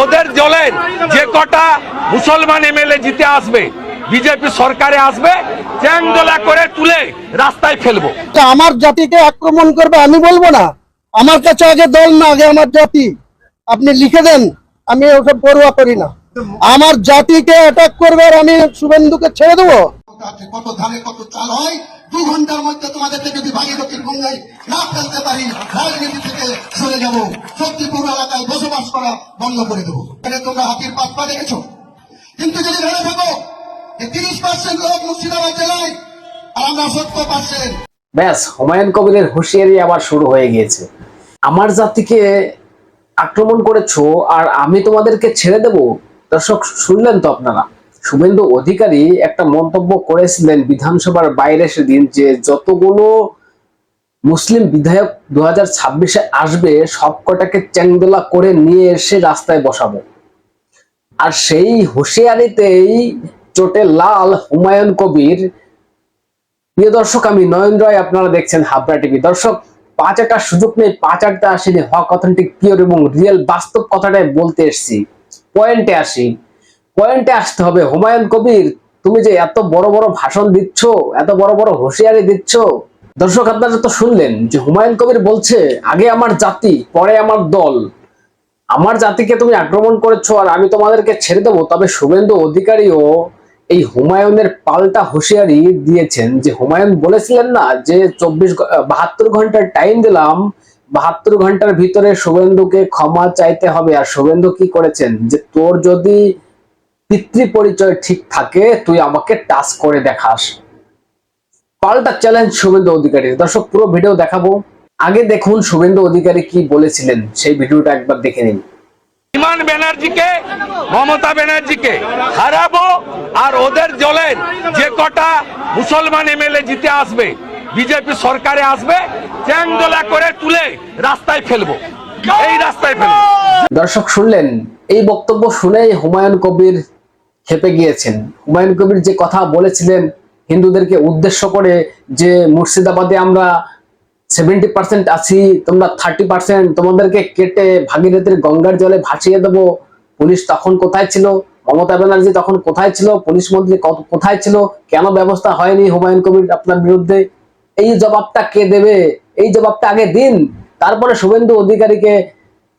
ওদের জলের যে কটা মুসলমান এমএলএ জিতে আসবে, বিজেপি সরকারে আসবে, চ্যাংদোলা করে তুলে রাস্তায় ফেলব। আমার জাতিকে আক্রমণ করবে আমি বলব না। আমার কাছে আগে দল না, আগে আমার জাতি। আপনি লিখে দেন, আমি ওসব পড়ুয়া করি না। আমার জাতিকে অ্যাটাক করবে আর আমি শুভেন্দুকে ছেড়ে দেবো? আছে, কত ধানে কত চাল হয়? দু ঘণ্টার মধ্যে তোমাদেরকে যদি ভাগীরথীর গঙ্গায় না ফেলতে পারি রাজনীতি থেকে সরে যাব। শক্তিপুর এলাকায় বসবাস করা বন্ধ করে দেবো। এখানে তোমরা হাতির পাত পা দেখেছ? কিন্তু যদি ভেবে থাকো যে তিরিশ পার্সেন্ট লোক মুর্শিদাবাদ জেলায় আর আমরা সত্তর পার্সেন্ট। ব্যাস হুমায়ুন কবিরের হুঁশিয়ারি আবার শুরু হয়ে গিয়েছে। আমার জাতিকে আক্রমণ করেছ আর আমি তোমাদেরকে ছেড়ে দেব? দর্শক শুনলেন তো আপনারা? শুভেন্দু অধিকারী একটা মন্তব্য করেছিলেন বিধানসভার বাইরে সেদিন যে যতগুলো মুসলিম বিধায়ক দু হাজার আসবে, সবকটাকে চ্যাংদোলা করে নিয়ে এসে রাস্তায় বসাবো। আর সেই হুঁশিয়ারিতেই চোটে লাল হুমায়ুন কবির। প্রিয় দর্শক, আমি নয়ন রয়, আপনারা দেখছেন হাবরা টিভি। দর্শক পাঁচ একটা সুযোগ নেই পাঁচ আটটা আসেনি হক অথেন্টিক পিওর এবং রিয়েল, বাস্তব কথাটাই বলতে এসছি। পয়েন্টে আসি। পয়েন্টে আসতে হবে। হুমায়ুন কবির, তুমি যে এত বড় বড় ভাষণ দিচ্ছ, এত বড় বড় হুঁশিয়ারি দিচ্ছ। দর্শক, আপনারা তো শুনলেন যে হুমায়ুন কবির বলছে, আগে আমার জাতি, পরে আমার দল। আমার জাতিকে তুমি আক্রমণ করেছ আর আমি তোমাদেরকে ছেড়ে দেবো। তবে শুভেন্দু অধিকারীও এই হুমায়ুনের পাল্টা হুঁশিয়ারি দিয়েছেন যে হুমায়ুন বলেছিলেন না যে চব্বিশ বাহাত্তর ঘণ্টার টাইম দিলাম, বাহাত্তর ঘণ্টার ভিতরে শুভেন্দুকে ক্ষমা চাইতে হবে। আর শুভেন্দু কি করেছেন? যে তোর যদি পিতৃ পরিচয় ঠিক থাকে তুই আমাকে টাচ করে দেখাস। পাল্টা চ্যালেঞ্জ শুভেন্দু অধিকারী দর্শক পুরো ভিডিও দেখাবো। আগে দেখুন শুভেন্দু অধিকারী কি বলেছিলেন। সেই ভিডিওটা একবার দেখে নিন। বিমান ব্যানার্জিকে মমতা ব্যানার্জিকে হারাবো আর ওদের জলের যে কটা মুসলমান এমএলএ জিতে আসবে বিজেপি সরকারে আসবে চ্যাংদোলা করে তুলে রাস্তায় ফেলব। এই রাস্তায় ফেলব। দর্শক শুনলেন? এই বক্তব্য শুনেই হুমায়ুন কবির খেপে গিয়েছেন। হুমায়ুন কবির যে কথা বলেছিলেন, হিন্দুদেরকে উদ্দেশ্য করে যে মুর্শিদাবাদে আমরা সেভেন্টি পার্সেন্ট আছি, তোমরা থার্টি পার্সেন্ট তোমাদেরকে কেটে ভাগীরথীর গঙ্গার জলে ভাসিয়ে দেবো। পুলিশ তখন কোথায় ছিল? মমতা ব্যানার্জি তখন কোথায় ছিল? পুলিশ মন্ত্রী কোথায় ছিল? কেন ব্যবস্থা হয়নি হুমায়ুন কবির আপনার বিরুদ্ধে? এই জবাবটা কে দেবে? এই জবাবটা আগে দিন। তারপরে শুভেন্দু অধিকারীকে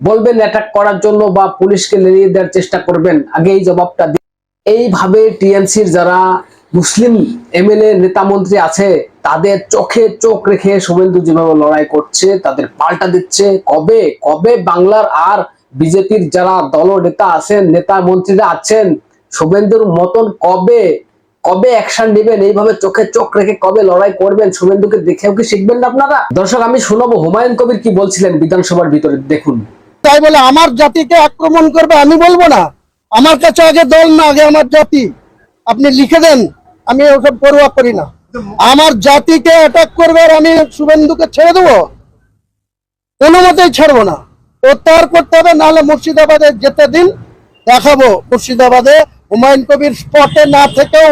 বলবেন অ্যাটাক করার জন্য বা পুলিশকে লেলিয়ে দেওয়ার চেষ্টা করবেন। আগে এই জবাবটা এইভাবে টিএমসির যারা মুসলিম এমএলএ নেতা মন্ত্রী আছে, তাদের চোখে চোখ রেখে শুভেন্দু যেভাবে লড়াই করছে, তাদের পাল্টা দিচ্ছে। কবে? কবে বাংলার আর বিজেপির যারা দল নেতা আছেন, নেতা মন্ত্রীরা আছেন শুভেন্দুর মতন কবে? কবে অ্যাকশন নেবেন? এইভাবে চোখে চোখ রেখে কবে লড়াই করবেন? শুভেন্দুকে দেখেও কি শিখবেন না আপনারা? দর্শক, আমি শোনাবো হুমায়ুন কবির কি বলছিলেন বিধানসভার ভিতরে, দেখুন। তাই বলে আমার জাতিকে আক্রমণ করবে আমি বলব না। আমার কাছে আগে দল না আগে আমার জাতি। আপনি লিখে দেন আমি ওসব পড়ুয়া করি না। আমার জাতিকে অ্যাটাক করবে আর আমি শুভেন্দুকে ছেড়ে দেবো। কোনো মতেই ছাড়বো না। প্রত্যাহার করতে হবে নাহলে মুর্শিদাবাদে যেতে দিন দেখাবো মুর্শিদাবাদে হুমায়ুন কবির স্পটে না থেকেও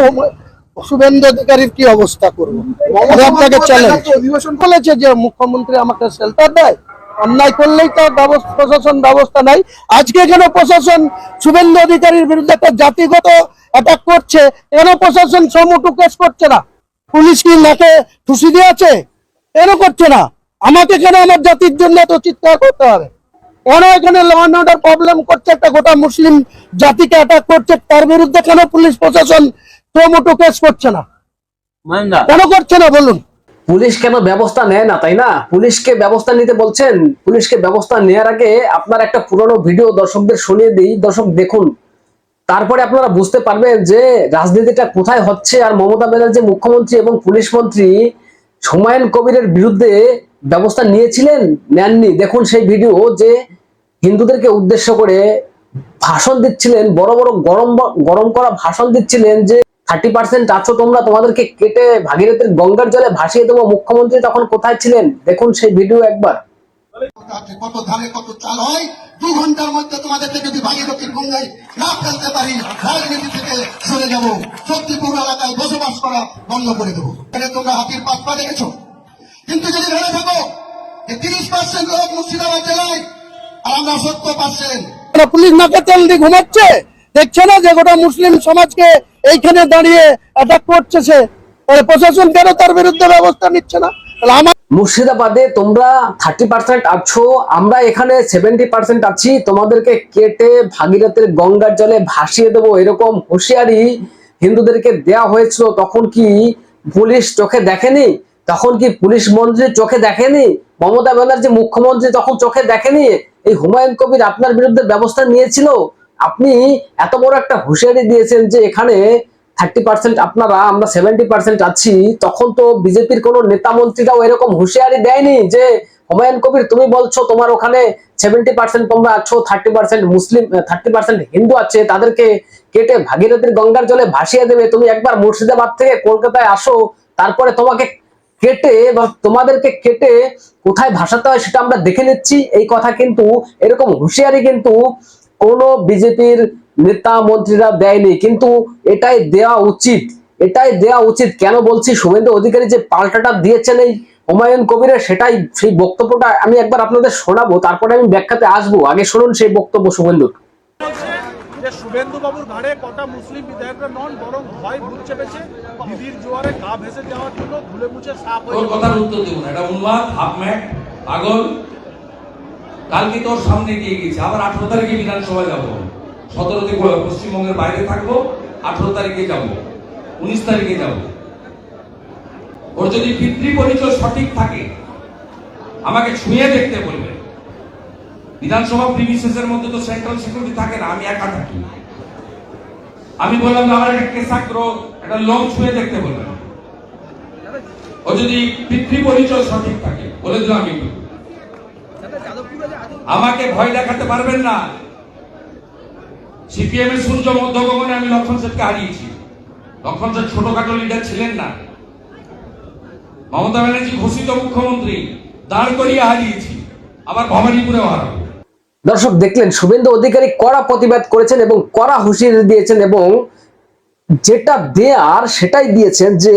শুভেন্দু অধিকারীর কি অবস্থা করব? আপনাকে চ্যালেঞ্জ বলেছে যে মুখ্যমন্ত্রী আমাকে শেল্টার দেয়। অন্যায় করলেই তো প্রশাসন ব্যবস্থা নাই আজকে কেন প্রশাসন শুভেন্দু অধিকারীর বিরুদ্ধে একটা জাতিগত অ্যাটাক করছে? কেন প্রশাসন সমুটু কেস করছে না? পুলিশ কি নাকে ঠুসি দিয়েছে? কেন করছে না? আমাকে কেন আমার জাতির জন্য এত চিৎকার করতে হবে? কেন এখানে ল অ্যান্ড অর্ডার প্রবলেম করছে? একটা গোটা মুসলিম জাতিকে অ্যাটাক করছে? তার বিরুদ্ধে কেন পুলিশ প্রশাসন সমুটু কেস করছে না? কেন করছে না? বলুন। পুলিশ কেন ব্যবস্থা নেয় না, তাই না? পুলিশকে ব্যবস্থা নিতে বলছেন। পুলিশকে ব্যবস্থা নেওয়ার আগে আপনার একটা পুরনো ভিডিও দর্শকদের শুনিয়ে দিই। দর্শক, দেখুন। তারপরে আপনারা বুঝতে পারবেন যে রাজনীতিটা কোথায় হচ্ছে আর মমতা ব্যানার্জি মুখ্যমন্ত্রী এবং পুলিশ মন্ত্রী হুমায়ুন কবিরের বিরুদ্ধে ব্যবস্থা নিয়েছিলেন? নেননি। দেখুন সেই ভিডিও যে হিন্দুদেরকে উদ্দেশ্য করে ভাষণ দিচ্ছিলেন, বড় বড় গরম গরম করা ভাষণ দিচ্ছিলেন যে থার্টি পার্সেন্ট আছো তোমরা তোমাদেরকে কেটে ভাগীরথীর গঙ্গার জলে ভাসিয়ে দেবো। মুখ্যমন্ত্রী তখন কোথায় ছিলেন? দেখুন সেই ভিডিও একবার। কত ধানে কত চাল হয়? দু ঘণ্টার মধ্যে তোমাদেরকে যদি ভাগীরথীর গঙ্গায় না ফেলতে পারি রাজনীতি থেকে সরে যাব। শক্তিপুর এলাকায় বসবাস করা বন্ধ করে দেবো। তোমরা হাতির পাত পা দেখেছ? কিন্তু যদি ভেবে থাকো যে তিরিশ পার্সেন্ট লোক মুর্শিদাবাদ জেলায় আর আমরা সত্তর পার্সেন্ট। পুলিশ নাকে তেল দিয়ে ঘুমাচ্ছে। দেখছে না যে গোটা মুসলিম সমাজকে এইখানে দাঁড়িয়ে অ্যাটাক করছে সে? প্রশাসন কেন তার বিরুদ্ধে ব্যবস্থা নিচ্ছে না? আমার মুর্শিদাবাদে তোমরা থার্টি পার্সেন্ট আছো, আমরা এখানে সেভেন্টি পার্সেন্ট আছি, তোমাদেরকে কেটে ভাগীরথের গঙ্গার জলে ভাসিয়ে দেবো, এরকম হুঁশিয়ারি হিন্দুদেরকে দেয়া হয়েছিল, তখন কি পুলিশ চোখে দেখেনি? তখন কি পুলিশ মন্ত্রী চোখে দেখেনি? মমতা ব্যানার্জি মুখ্যমন্ত্রী তখন চোখে দেখেনি, এই হুমায়ুন কবির আপনার বিরুদ্ধে ব্যবস্থা নিয়েছিল? আপনি এত বড় একটা হুঁশিয়ারি দিয়েছেন যে এখানে থার্টি পার্সেন্ট আপনারা, আমরা সেভেন্টি পার্সেন্ট আছি, তখন তো বিজেপির কোনো নেতা মন্ত্রীরাও এরকম হুঁশিয়ারি দেয়নি যে, হুমায়ুন কবির তুমি বলছো তোমার ওখানে সেভেন্টি পার্সেন্ট তোমরা আছো thirty percent Muslim thirty percent Hindu আছে, তাদেরকে কেটে ভাগীরথীর গঙ্গার জলে ভাসিয়ে দেবে, তুমি একবার মুর্শিদাবাদ থেকে কলকাতায় আসো, তারপরে তোমাকে কেটে বা তোমাদেরকে কেটে কোথায় ভাসাতে হয় সেটা আমরা দেখে নিচ্ছি, এই কথা কিন্তু এরকম হুঁশিয়ারি কিন্তু কোন বিজেপির নেতা মন্ত্রীরা দেয়নি কিন্তু এটাই দেওয়া উচিত। এটাই দেওয়া উচিত। কেন বলছি? শুভেন্দু অধিকারী যে পাল্টাটা দিয়েছেন এই হুমায়ুন কবিরের সেটাই সেই বক্তব্যটা আমি একবার আপনাদের শোনাবো তারপরে আমি ব্যাখ্যাতে আসব। আগে শুনুন সেই বক্তব্য শুভেন্দুর যে শুভেন্দু বাবুর ঘাড়ে কটা মুসলিম বিধায়করা নন বরং ভয় চেপেছে দিদির জোয়ারে গা ভেসে যাওয়ার জন্য ধুলে মুছে সাফ হয়ে কথার উত্তর দেবো না। এটা উন্মাদ হাফ ম্যাট পাগল কালকে তোর সামনে গিয়ে গেছে আবার আঠারো তারিখে বিধানসভা যাব। সতেরো থেকে পশ্চিমবঙ্গের বাইরে থাকব, আঠারো তারিখে যাব। উনিশ তারিখে যাব। ওর যদি পিতৃ পরিচয় সঠিক থাকে, আমাকে ছুঁয়ে দেখতে বলবে। বিধানসভা প্রিমিসেসের মধ্যে তো সেন্ট্রাল সিকিউরিটি থাকে না, আমি একা থাকি। আমি বললাম আমার একটা কেসাগ্র একটা লোক ছুঁয়ে দেখতে বলবেন ও যদি পিতৃ পরিচয় সঠিক থাকে, বলে দিলাম আমি আমাকে ভয় দেখাতে পারবেন না। সিপিএম এর সূর্য মধ্য গগনে আমি লক্ষণ সেটকে হারিয়েছি। লক্ষণ সেট ছোটখাটো লিডার ছিলেন না। মমতা ব্যানার্জি ঘোষিত মুখ্যমন্ত্রী, দাঁড় করিয়ে হারিয়েছি। আবার ভবানীপুরেও হারাবো। দর্শক, দেখলেন, শুভেন্দু অধিকারী কড়া প্রতিবাদ করেছেন এবং কড়া হুঁশিয়ারি দিয়েছেন এবং যেটা দেয়ার সেটাই দিয়েছেন যে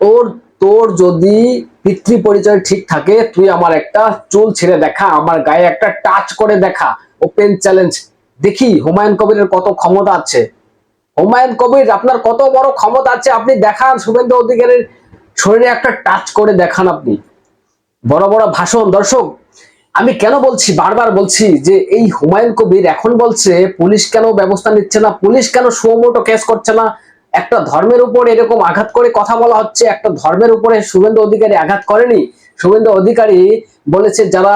তোর তোর যদি পিতৃ পরিচয় ঠিক থাকে, তুই আমার একটা চুল ছেড়ে দেখা, আমার গায়ে একটা টাচ করে দেখা ওপেন চ্যালেঞ্জ দেখি, হুমায়ুন কবিরের কত ক্ষমতা আছে। হুমায়ুন কবির, আপনার কত বড় ক্ষমতা আছে, আপনি দেখান, শুভেন্দু অধিকারীর শরীরে একটা টাচ করে দেখান আপনি। বড় বড় ভাষণ, দর্শক, আমি কেন বলছি, বারবার বলছি যে এই হুমায়ুন কবির এখন বলছে, পুলিশ কেন ব্যবস্থা নিচ্ছে না, পুলিশ কেন সুমোটো কেস করছে না একটা ধর্মের উপর এরকম আঘাত করে কথা বলা হচ্ছে, একটা ধর্মের উপরে শুভেন্দু অধিকারী আঘাত করেনি। শুভেন্দু অধিকারী বলেছে, যারা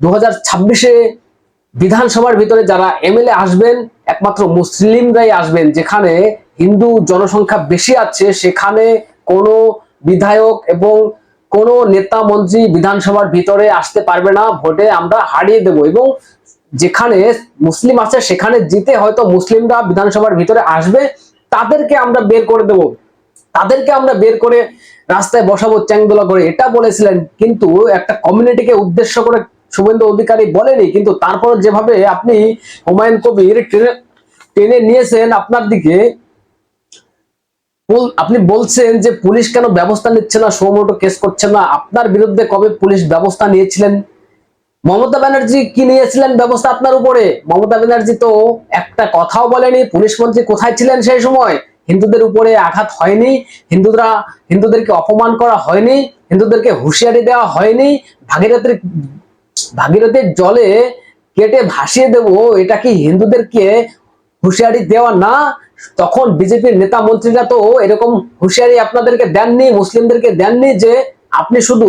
দু হাজার ছাব্বিশে বিধানসভার ভিতরে যারা এমএলএ আসবেন, একমাত্র মুসলিমরাই আসবেন, যেখানে হিন্দু জনসংখ্যা বেশি আছে, সেখানে কোনো বিধায়ক এবং কোনো নেতা মন্ত্রী বিধানসভার ভিতরে আসতে পারবে না, ভোটে আমরা হারিয়ে দেব এবং যেখানে মুসলিম আছে, সেখানে জিতে হয়তো মুসলিমরা বিধানসভার ভিতরে আসবে। তাদেরকে আমরা বের করে দেব। তাদেরকে আমরা বের করে রাস্তায় বসাবো, চ্যাংদোলা করে। এটা বলেছিলেন, কিন্তু একটা কমিউনিটিকে উদ্দেশ্য করে শুভেন্দু অধিকারী বলেনি, কিন্তু তারপর যেভাবে আপনি হুমায়ুন কবির টেনে টেনে নিয়েছেন আপনার দিকে আপনি বলছেন যে পুলিশ কেন ব্যবস্থা নিচ্ছে না, সৌমোটো কেস করছে না। আপনার বিরুদ্ধে কবে পুলিশ ব্যবস্থা নিয়েছিলেন? মমতা ব্যানার্জি কি নিয়েছিলেন ব্যবস্থা আপনার উপরে? মমতা ব্যানার্জি তো একটা কথাও বলেনি, পুলিশ মন্ত্রী কোথায় ছিলেন সেই সময়? হিন্দুদের উপরে আঘাত হয়নি, হিন্দুরা, হিন্দুদেরকে অপমান করা হয়নি, হিন্দুদেরকে হুঁশিয়ারি দেওয়া হয়নি, ভাগীরথীর ভাগীরথীর জলে কেটে ভাসিয়ে দেব, এটা কি হিন্দুদেরকে হুঁশিয়ারি দেওয়া না? তখন বিজেপির নেতা মন্ত্রীরা তো এরকম হুঁশিয়ারি আপনাদেরকে দেননি, মুসলিমদেরকে দেননি যে আপনি শুধু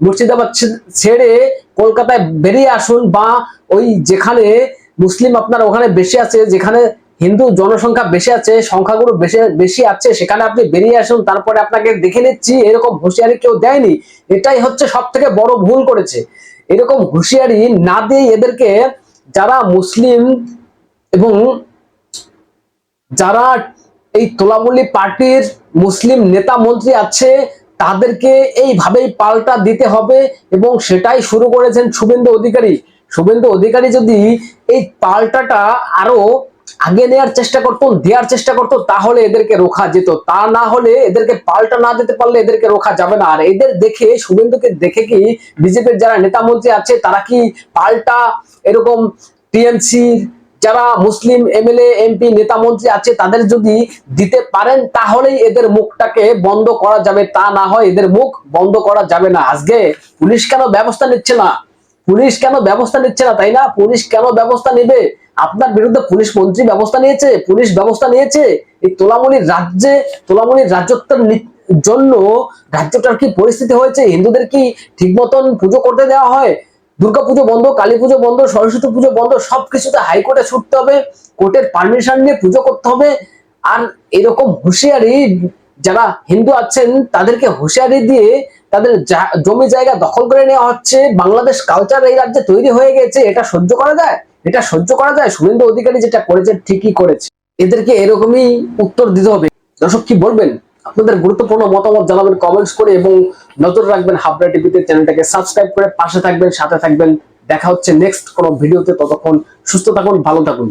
মুর্শিদাবাদ ছেড়ে কলকাতায় বেরিয়ে আসুন বা ওই যেখানে মুসলিম আপনার ওখানে বেশি আছে, যেখানে হিন্দু জনসংখ্যা বেশি আছে সংখ্যাগুলো বেশি বেশি আছে, সেখানে আপনি বেরিয়ে আসুন, তারপরে আপনাকে দেখে নিচ্ছি, এরকম হুঁশিয়ারি কেউ দেয়নি। এটাই হচ্ছে সব থেকে বড় ভুল করেছে। এরকম হুঁশিয়ারি না দিয়ে এদেরকে যারা মুসলিম এবং যারা এই তোলামুলি পার্টির মুসলিম নেতা মন্ত্রী আছে তাদেরকে এইভাবেই পাল্টা দিতে হবে এবং সেটাই শুরু করেছেন শুভেন্দু অধিকারী। শুভেন্দু অধিকারী যদি এই পাল্টাটা আরও আগে নেওয়ার চেষ্টা করতো, দেওয়ার চেষ্টা করতো, তাহলে এদেরকে রোখা যেত। তা না হলে এদেরকে পাল্টা না দিতে পারলে এদেরকে রোখা যাবে না। আর এদের দেখে, শুভেন্দুকে দেখে কি বিজেপির যারা নেতা মন্ত্রী আছে, তারা কি পাল্টা এরকম টিএমসির যারা মুসলিম এমএলএ, এমপি, নেতা, মন্ত্রী আছে, তাদের যদি দিতে পারেন, তাহলেই এদের মুখটাকে বন্ধ করা যাবে। তা না হয় এদের মুখ বন্ধ করা যাবে না। আজকে পুলিশ কেন ব্যবস্থা নিচ্ছে না? পুলিশ কেন ব্যবস্থা নিচ্ছে না, তাই না? পুলিশ কেন ব্যবস্থা নেবে? আপনার বিরুদ্ধে পুলিশ মন্ত্রী ব্যবস্থা নিয়েছে, পুলিশ ব্যবস্থা নিয়েছে। এই তোলামণির রাজ্যে তোলামণির রাজ্যত্বের নি- জন্য রাজ্যটার কি পরিস্থিতি হয়েছে? হিন্দুদের কি ঠিক মতন পুজো করতে দেওয়া হয়? দুর্গাপুজো বন্ধ, কালী পুজো বন্ধ, সরস্বতী পুজো বন্ধ, সবকিছুতে হাইকোর্টে ছুটতে হবে, কোর্টের পারমিশন নিয়ে পুজো করতে হবে। আর এরকম হুঁশিয়ারি যারা হিন্দু আছেন, তাদেরকে হুঁশিয়ারি দিয়ে তাদের জমি জায়গা দখল করে নেওয়া হচ্ছে। বাংলাদেশ কালচার এই রাজ্যে তৈরি হয়ে গেছে। এটা সহ্য করা যায়? এটা সহ্য করা যায়? শুভেন্দু অধিকারী যেটা করেছে ঠিকই করেছে। এদেরকে এরকমই উত্তর দিতে হবে। দর্শক কি বলবেন? আপনাদের গুরুত্বপূর্ণ মতামত জানাবেন কমেন্টস করে এবং নজর রাখবেন হাবড়া টিভিতে চ্যানেলটাকে সাবস্ক্রাইব করে পাশে থাকবেন, সাথে থাকবেন। দেখা হচ্ছে নেক্সট কোনো ভিডিওতে, ততক্ষণ সুস্থ থাকুন, ভালো থাকুন।